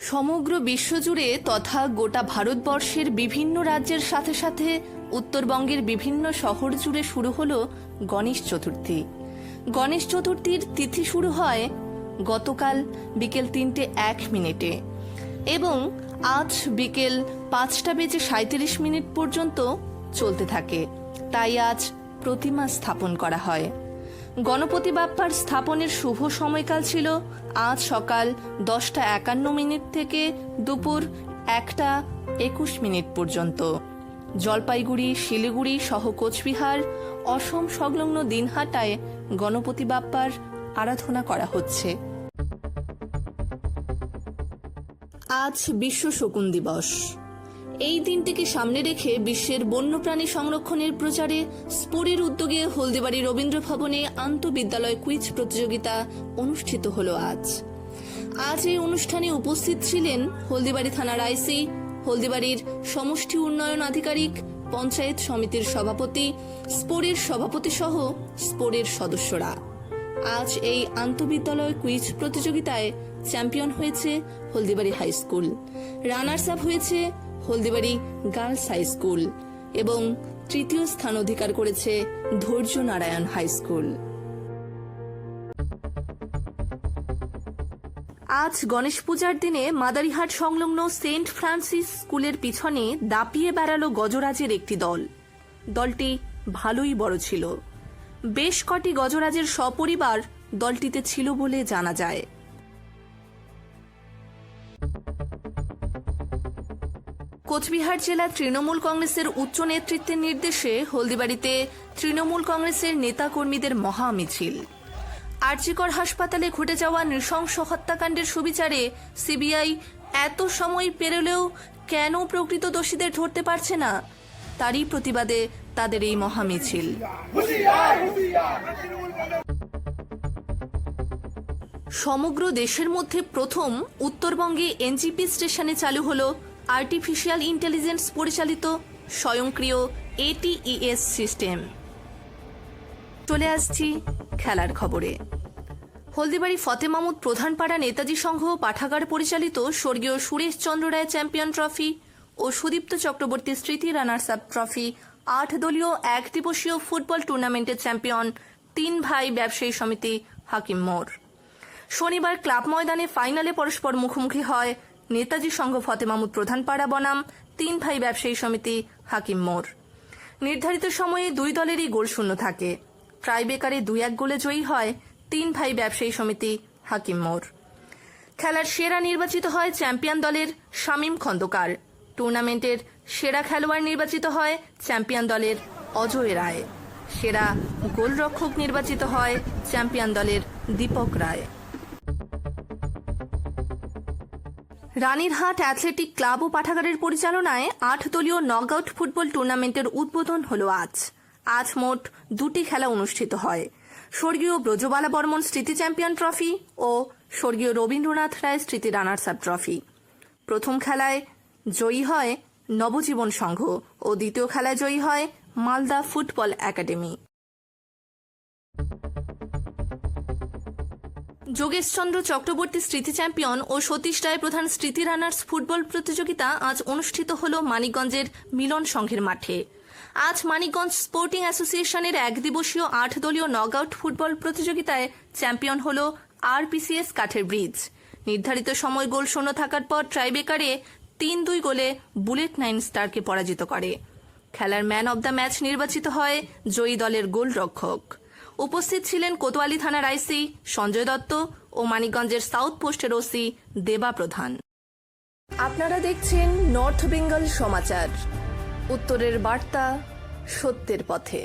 সমগ্র বিশ্বজুড়ে তথা গোটা ভারতবর্ষের বিভিন্ন রাজ্যের সাথে সাথে উত্তরবঙ্গের বিভিন্ন শহর জুড়ে শুরু হলো গণেশ চতুর্থী। গণেশ চতুর্থীর তিথি শুরু হয় গতকাল বিকেল তিনটে এক মিনিটে এবং আজ বিকেল পাঁচটা বেজে সাঁত্রিশ মিনিট পর্যন্ত চলতে থাকে। তাই আজ প্রতিমা স্থাপন করা হয়। গণপতি বাপ্পার স্থাপনের শুভ সময়কাল ছিল আজ সকাল দশটা একান্ন মিনিট থেকে দুপুর একটা একুশ মিনিট পর্যন্ত। জলপাইগুড়ি, শিলিগুড়ি সহ কোচবিহার, অসম সংলগ্ন দিনহাটায় গণপতি বাপ্পার আরাধনা করা হচ্ছে। আজ বিশ্ব শকুন দিবস। এই দিনটিকে সামনে রেখে বিশ্বের বন্যপ্রাণী সংরক্ষণের প্রচারে স্পোরের উদ্যোগে হলদিবাড়ি রবীন্দ্র ভবনে আন্তঃবিদ্যালয় কুইজ প্রতিযোগিতা অনুষ্ঠিত হলো আজ। আজ এই অনুষ্ঠানে উপস্থিত ছিলেন হলদিবাড়ি থানার আইসি, হলদিবাড়ির সমষ্টি উন্নয়ন আধিকারিক, পঞ্চায়েত সমিতির সভাপতি, স্পোরের সভাপতি সহ স্পোরের সদস্যরা। আজ এই আন্তঃবিদ্যালয় কুইজ প্রতিযোগিতায় চ্যাম্পিয়ন হয়েছে Haldibari high school. Runners up হয়েছে হলদিবাড়ি গার্লস হাই স্কুল এবং তৃতীয় স্থান অধিকার করেছে ধৈর্য নারায়ণ হাই স্কুল। আজ গণেশ পূজার দিনে মাদারিহাট সংলগ্ন সেন্ট ফ্রান্সিস স্কুলের পিছনে দাপিয়ে বেড়ালো গজরাজের একটি দল। দলটি ভালোই বড় ছিল। বেশ কটি গজরাজের সপরিবার দলটিতে ছিল বলে জানা যায়। কোচবিহার জেলা তৃণমূল কংগ্রেসের উচ্চ নেতৃত্বের নির্দেশে হলদিবাড়িতে তৃণমূল কংগ্রেসের নেতাকর্মীদের মহা মিছিল আরজিকর হাসপাতালে ঘটে যাওয়া নৃশংস হত্যাকাণ্ডের সুবিচারে সিবিআই এত সময় পেরোলেও কেন প্রকৃত দোষীদের ধরতে পারছে না, তারই প্রতিবাদে তাদের এই মহা মহামিছিল। সমগ্র দেশের মধ্যে প্রথম উত্তরবঙ্গে এনজিপি স্টেশনে চালু হল আর্টিফিশিয়াল ইন্টেলিজেন্স পরিচালিত স্বয়ংক্রিয় এটিইএস সিস্টেম। চলে আসছি খেলার খবরে। হলদিবাড়ি ফতে মামুদ প্রধানপাড়া নেতাজি সংঘ পাঠাগার পরিচালিত স্বর্গীয় সুরেশ চন্দ্র রায় চ্যাম্পিয়ন ট্রফি ও সুদীপ্ত চক্রবর্তী স্মৃতি রানার্স আপ ট্রফি আট দলীয়, এক দিবসীয় ফুটবল টুর্নামেন্টের চ্যাম্পিয়ন তিন ভাই ব্যবসায়ী সমিতি হাকিম মোড়। শনিবার ক্লাব ময়দানে ফাইনালে পরস্পর মুখোমুখি হয় নেতাজি সংঘ ফতে মামুদ প্রধানপাড়া বনাম, তিন ভাই ব্যবসায়ী সমিতি হাকিম মোড়। নির্ধারিত সময়ে দুই দলেরই গোল শূন্য থাকে। ট্রাইবেকারে দুই এক গোলে জয়ী হয় তিন ভাই ব্যবসায়ী সমিতি হাকিম মোড়। খেলার সেরা নির্বাচিত হয় চ্যাম্পিয়ন দলের শামীম খন্দকার। টুর্নামেন্টের সেরা খেলোয়াড় নির্বাচিত হয় চ্যাম্পিয়ন দলের অজয় রায়। সেরা গোলরক্ষক নির্বাচিত হয় চ্যাম্পিয়ন দলের দীপক রায়। রানীরহাট অ্যাথলেটিক ক্লাব ও পাঠাগারের পরিচালনায় আট দলীয় নকআউট ফুটবল টুর্নামেন্টের উদ্বোধন হল আজ। আজ মোট দুটি খেলা অনুষ্ঠিত হয়। স্বর্গীয় ব্রজবালা বর্মন স্মৃতি চ্যাম্পিয়ন ট্রফি ও স্বর্গীয় রবীন্দ্রনাথ রায় স্মৃতি রানার্স আপ ট্রফি। প্রথম খেলায় জয়ী হয় নবজীবন সংঘ ও দ্বিতীয় খেলায় জয়ী হয় মালদা ফুটবল একাডেমি। যোগেশচন্দ্র চক্রবর্তী স্মৃতি চ্যাম্পিয়ন ও সতীশ রায় প্রধান স্মৃতি রানার্স ফুটবল প্রতিযোগিতা আজ অনুষ্ঠিত হল মানিকগঞ্জের মিলন সংঘের মাঠে। আজ মানিকগঞ্জ স্পোর্টিং অ্যাসোসিয়েশনের এক দিবসীয় আট দলীয় নকআউট ফুটবল প্রতিযোগিতায় চ্যাম্পিয়ন হল আরপিসিএস কাঠের ব্রিজ। নির্ধারিত সময় গোল শূন্য থাকার পর ট্রাইবেকারে তিন দুই গোলে বুলেট নাইন স্টারকে পরাজিত করে। খেলার ম্যান অব দ্য ম্যাচ নির্বাচিত হয় জয়ী দলের গোলরক্ষক। উপস্থিত ছিলেন কোতোয়ালি থানার আইসি সঞ্জয় দত্ত ও মানিকগঞ্জের সাউথ পোস্টের ওসি দেবা প্রধান। আপনারা দেখছেন নর্থ বেঙ্গল সমাচার। উত্তরের বার্তা সত্যের পথে।